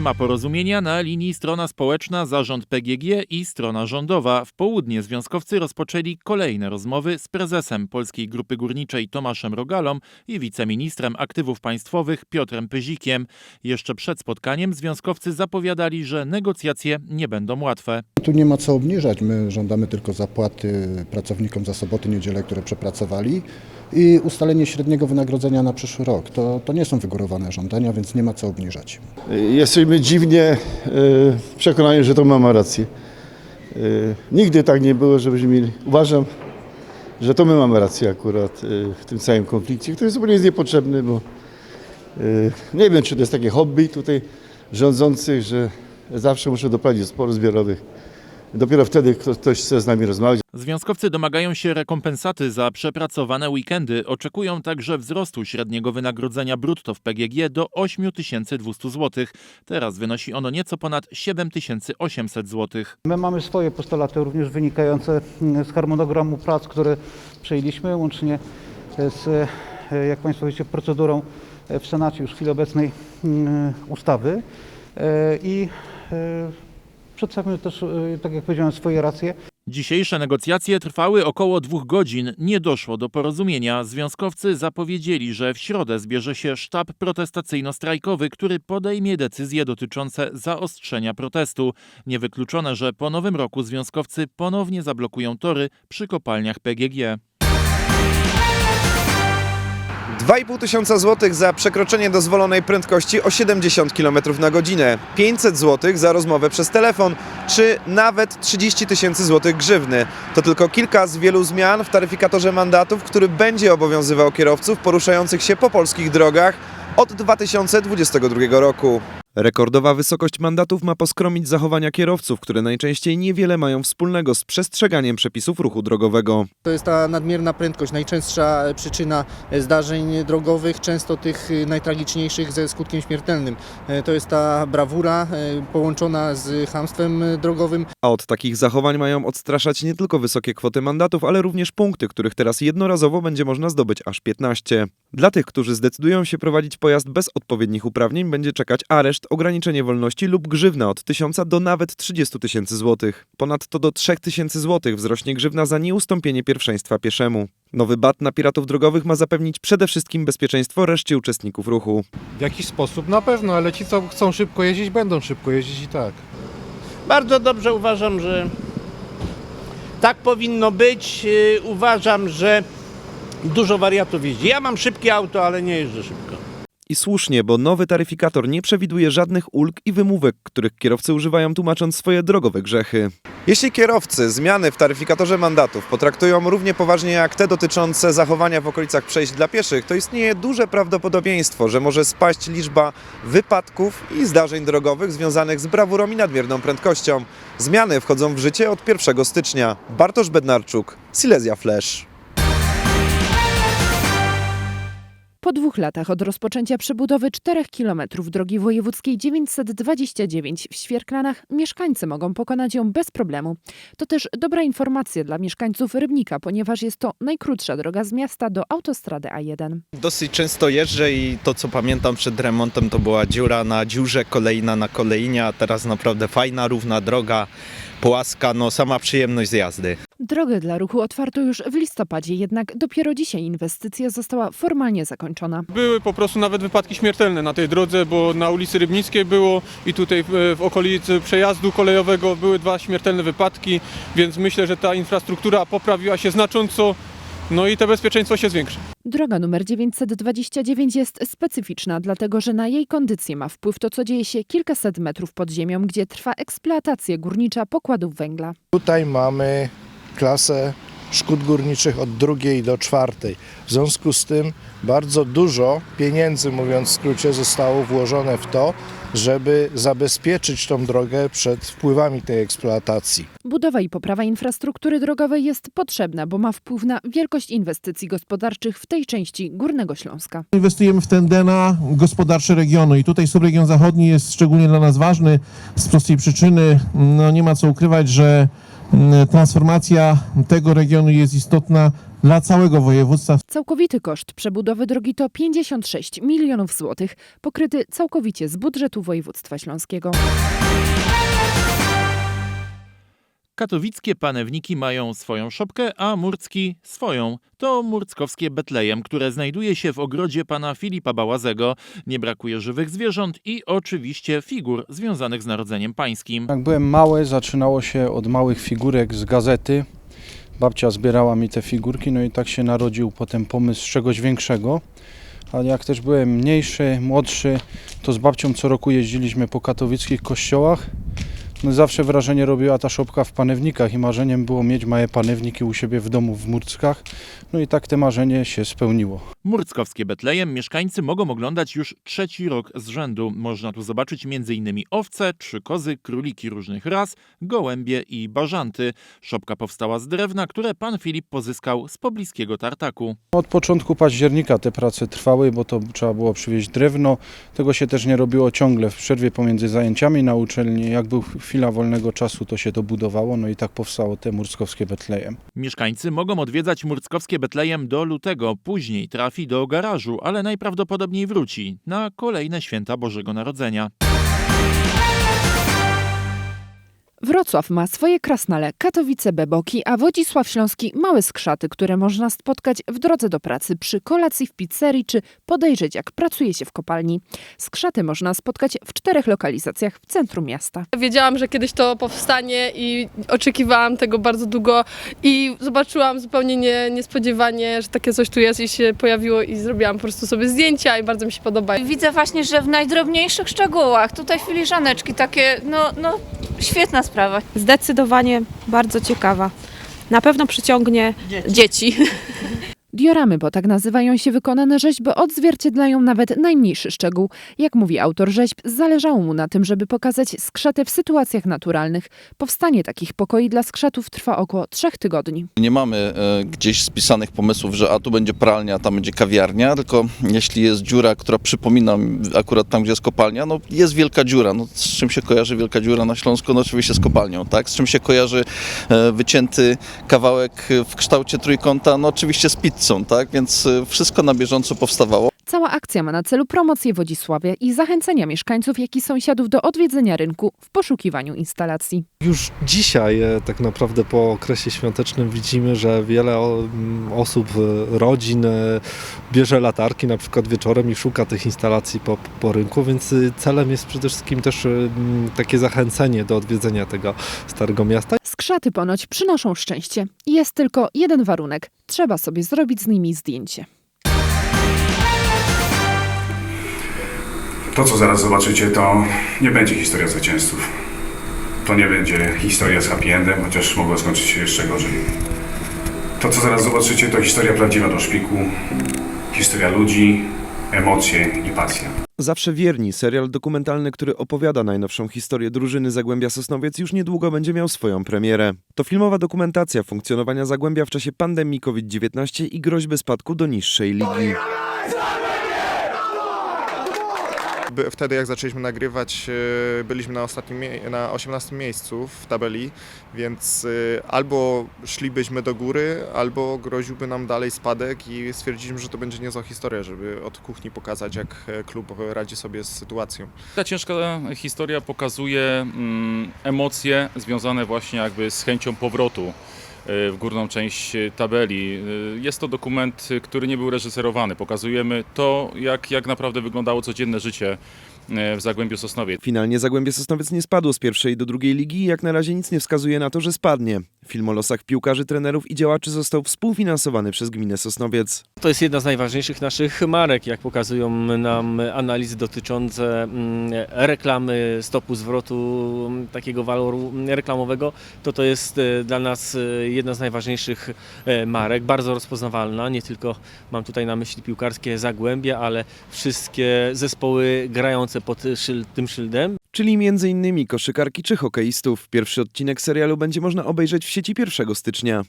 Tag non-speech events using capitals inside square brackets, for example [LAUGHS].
nie ma porozumienia na linii strona społeczna, zarząd PGG i strona rządowa. W południe związkowcy rozpoczęli kolejne rozmowy z prezesem Polskiej Grupy Górniczej Tomaszem Rogalą i wiceministrem aktywów państwowych Piotrem Pyzikiem. Jeszcze przed spotkaniem związkowcy zapowiadali, że negocjacje nie będą łatwe. Tu nie ma co obniżać. My żądamy tylko zapłaty pracownikom za soboty, niedzielę, które przepracowali i ustalenie średniego wynagrodzenia na przyszły rok. To, to nie są wygórowane żądania, więc nie ma co obniżać. Jesteśmy dziwnie e, przekonani, że to mamy rację. E, Nigdy tak nie było, żebyśmy mieli. Uważam, że to my mamy rację akurat e, w tym całym konflikcie, który zupełnie jest niepotrzebny, bo nie wiem, czy to jest takie hobby tutaj rządzących, że zawsze muszę doprowadzić do sporów zbiorowych. Dopiero wtedy kto- ktoś chce z nami rozmawiać. Związkowcy domagają się rekompensaty za przepracowane weekendy. Oczekują także wzrostu średniego wynagrodzenia brutto w PGG do 8200 zł. Teraz wynosi ono nieco ponad 7800 zł. My mamy swoje postulaty, również wynikające mm, z harmonogramu prac, które przejęliśmy, łącznie z, e, jak Państwo wiecie, procedurą e, w Senacie już w chwili obecnej mm, ustawy. E, I przedstawimy też, e, tak jak powiedziałem, swoje racje. Dzisiejsze negocjacje trwały około dwóch godzin. Nie doszło do porozumienia. Związkowcy zapowiedzieli, że w środę zbierze się sztab protestacyjno-strajkowy, który podejmie decyzje dotyczące zaostrzenia protestu. Niewykluczone, że po nowym roku związkowcy ponownie zablokują tory przy kopalniach PGG. 2,5 tysiąca złotych za przekroczenie dozwolonej prędkości o 70 km na godzinę, 500 złotych za rozmowę przez telefon, czy nawet 30 tysięcy złotych grzywny. To tylko kilka z wielu zmian w taryfikatorze mandatów, który będzie obowiązywał kierowców poruszających się po polskich drogach od 2022 roku. Rekordowa wysokość mandatów ma poskromić zachowania kierowców, które najczęściej niewiele mają wspólnego z przestrzeganiem przepisów ruchu drogowego. To jest ta nadmierna prędkość, najczęstsza przyczyna zdarzeń drogowych, często tych najtragiczniejszych ze skutkiem śmiertelnym. To jest ta brawura e, połączona z hamstwem drogowym. A od takich zachowań mają odstraszać nie tylko wysokie kwoty mandatów, ale również punkty, których teraz jednorazowo będzie można zdobyć aż 15. Dla tych, którzy zdecydują się prowadzić pojazd bez odpowiednich uprawnień, będzie czekać areszt, ograniczenie wolności lub grzywna od 1000 do nawet 30 tysięcy złotych. Ponadto do 3000 złotych wzrośnie grzywna za nieustąpienie pierwszeństwa pieszemu. Nowy bat na piratów drogowych ma zapewnić przede wszystkim bezpieczeństwo reszcie uczestników ruchu. W jakiś sposób na pewno, ale ci, co chcą szybko jeździć, będą szybko jeździć i tak. Bardzo dobrze uważam, że tak powinno być. Yy, Uważam, że dużo wariatów jeździ. Ja mam szybkie auto, ale nie jeżdżę szybko. I słusznie, bo nowy taryfikator nie przewiduje żadnych ulg i wymówek, których kierowcy używają tłumacząc swoje drogowe grzechy. Jeśli kierowcy zmiany w taryfikatorze mandatów potraktują równie poważnie jak te dotyczące zachowania w okolicach przejść dla pieszych, to istnieje duże prawdopodobieństwo, że może spaść liczba wypadków i zdarzeń drogowych związanych z brawurą i nadmierną prędkością. Zmiany wchodzą w życie od 1 stycznia. Bartosz Bednarczuk, Silesia Flash. Po dwóch latach od rozpoczęcia przebudowy 4 km drogi wojewódzkiej 929 w Świerklanach mieszkańcy mogą pokonać ją bez problemu. To też dobra informacja dla mieszkańców Rybnika, ponieważ jest to najkrótsza droga z miasta do autostrady A1. Dosyć często jeżdżę i to co pamiętam przed remontem to była dziura na dziurze, kolejna na kolejnie, a teraz naprawdę fajna, równa droga, płaska, no sama przyjemność z jazdy. Drogę dla ruchu otwarto już w listopadzie, jednak dopiero dzisiaj inwestycja została formalnie zakończona. Były po prostu nawet wypadki śmiertelne na tej drodze, bo na ulicy Rybnickiej było i tutaj w, okolicy przejazdu kolejowego były dwa śmiertelne wypadki, więc myślę, że ta infrastruktura poprawiła się znacząco, no i to bezpieczeństwo się zwiększy. Droga numer 929 jest specyficzna, dlatego że na jej kondycję ma wpływ to, co dzieje się kilkaset metrów pod ziemią, gdzie trwa eksploatacja górnicza pokładów węgla. Tutaj mamy klasę szkód górniczych od drugiej do czwartej. W związku z tym bardzo dużo pieniędzy, mówiąc w skrócie, zostało włożone w to, żeby zabezpieczyć tą drogę przed wpływami tej eksploatacji. Budowa i poprawa infrastruktury drogowej jest potrzebna, bo ma wpływ na wielkość inwestycji gospodarczych w tej części Górnego Śląska. Inwestujemy w ten DNA gospodarczy regionu i tutaj subregion zachodni jest szczególnie dla nas ważny z prostej przyczyny. No nie ma co ukrywać, że transformacja tego regionu jest istotna dla całego województwa. Całkowity koszt przebudowy drogi to 56 milionów złotych, pokryty całkowicie z budżetu województwa śląskiego. Katowickie panewniki mają swoją szopkę, a murcki swoją. To murckowskie Betlejem, które znajduje się w ogrodzie pana Filipa Bałazego. Nie brakuje żywych zwierząt i oczywiście figur związanych z narodzeniem pańskim. Jak byłem mały, zaczynało się od małych figurek z gazety. Babcia zbierała mi te figurki, no i tak się narodził potem pomysł czegoś większego. Ale jak też byłem mniejszy, młodszy, to z babcią co roku jeździliśmy po katowickich kościołach. No zawsze wrażenie robiła ta szopka w panewnikach i marzeniem było mieć małe panewniki u siebie w domu w Murckach. No i tak te marzenie się spełniło. Murckowskie Betlejem mieszkańcy mogą oglądać już trzeci rok z rzędu. Można tu zobaczyć m.in. owce, trzy kozy, króliki różnych ras, gołębie i bażanty. Szopka powstała z drewna, które pan Filip pozyskał z pobliskiego tartaku. Od początku października te prace trwały, bo to trzeba było przywieźć drewno. Tego się też nie robiło ciągle w przerwie pomiędzy zajęciami na uczelni. Jak był chwila wolnego czasu, to się to budowało, no i tak powstało te murskowskie Betlejem. Mieszkańcy mogą odwiedzać Murckowskie Betlejem do lutego, później trafi do garażu, ale najprawdopodobniej wróci na kolejne święta Bożego Narodzenia. Wrocław ma swoje krasnale, Katowice Beboki, a Wodzisław Śląski małe skrzaty, które można spotkać w drodze do pracy, przy kolacji w pizzerii czy podejrzeć jak pracuje się w kopalni. Skrzaty można spotkać w czterech lokalizacjach w centrum miasta. Wiedziałam, że kiedyś to powstanie i oczekiwałam tego bardzo długo i zobaczyłam zupełnie nie, niespodziewanie, że takie coś tu jest i się pojawiło i zrobiłam po prostu sobie zdjęcia i bardzo mi się podoba. Widzę właśnie, że w najdrobniejszych szczegółach, tutaj filiżaneczki takie, no, no świetna sprawa. Zdecydowanie bardzo ciekawa. Na pewno przyciągnie dzieci. [LAUGHS] Dioramy, bo tak nazywają się wykonane rzeźby, odzwierciedlają nawet najmniejszy szczegół. Jak mówi autor rzeźb, zależało mu na tym, żeby pokazać skrzatę w sytuacjach naturalnych. Powstanie takich pokoi dla skrzatów trwa około trzech tygodni. Nie mamy e, gdzieś spisanych pomysłów, że a tu będzie pralnia, a tam będzie kawiarnia, tylko jeśli jest dziura, która przypomina akurat tam, gdzie jest kopalnia, no jest wielka dziura. No, z czym się kojarzy wielka dziura na Śląsku? No oczywiście z kopalnią, tak? Z czym się kojarzy e, wycięty kawałek w kształcie trójkąta? No oczywiście z pizzą, tak? Więc e, wszystko na bieżąco powstawało. Cała akcja ma na celu promocję Wodzisławia i zachęcenia mieszkańców, jak i sąsiadów do odwiedzenia rynku w poszukiwaniu instalacji. Już dzisiaj, e, tak naprawdę po okresie świątecznym, widzimy, że wiele o- m, osób, e, rodzin e, bierze latarki na przykład wieczorem i szuka tych instalacji po, po rynku, więc celem jest przede wszystkim też e, m, takie zachęcenie do odwiedzenia tego starego miasta. Skrzaty ponoć przynoszą szczęście. Jest tylko jeden warunek. Trzeba sobie zrobić z nimi zdjęcie. To, co zaraz zobaczycie, to nie będzie historia zwycięzców. To nie będzie historia z happy endem, chociaż mogła skończyć się jeszcze gorzej. To, co zaraz zobaczycie, to historia prawdziwa do szpiku. Historia ludzi, emocje i pasja. Zawsze wierni, serial dokumentalny, który opowiada najnowszą historię drużyny Zagłębia Sosnowiec już niedługo będzie miał swoją premierę. To filmowa dokumentacja funkcjonowania Zagłębia w czasie pandemii COVID-19 i groźby spadku do niższej ligi. By- Wtedy jak zaczęliśmy nagrywać, e, byliśmy na, ostatnim, na 18 miejscu w tabeli, więc e, albo szlibyśmy do góry, albo groziłby nam dalej spadek i stwierdziliśmy, że to będzie niezła historia, żeby od kuchni pokazać, jak e, klub radzi sobie z sytuacją. Ta ciężka historia pokazuje mm, emocje związane właśnie jakby z chęcią powrotu w górną część y, tabeli. Y, Jest to dokument, y, który nie był reżyserowany. Pokazujemy to, jak, jak naprawdę wyglądało codzienne życie y, w Zagłębiu Sosnowiec. Finalnie Zagłębie Sosnowiec nie spadło z pierwszej do drugiej ligi i jak na razie nic nie wskazuje na to, że spadnie. Film o losach piłkarzy, trenerów i działaczy został współfinansowany przez gminę Sosnowiec. To jest jedna z najważniejszych naszych marek, jak pokazują nam analizy dotyczące mm, reklamy, stopu zwrotu, mm, takiego waloru reklamowego. To to jest e, dla nas e, jedna z najważniejszych e, marek, bardzo rozpoznawalna. Nie tylko mam tutaj na myśli piłkarskie Zagłębie, ale wszystkie zespoły grające pod tym szyldem. Czyli m.in. koszykarki czy hokeistów. Pierwszy odcinek serialu będzie można obejrzeć w sieci 1 stycznia.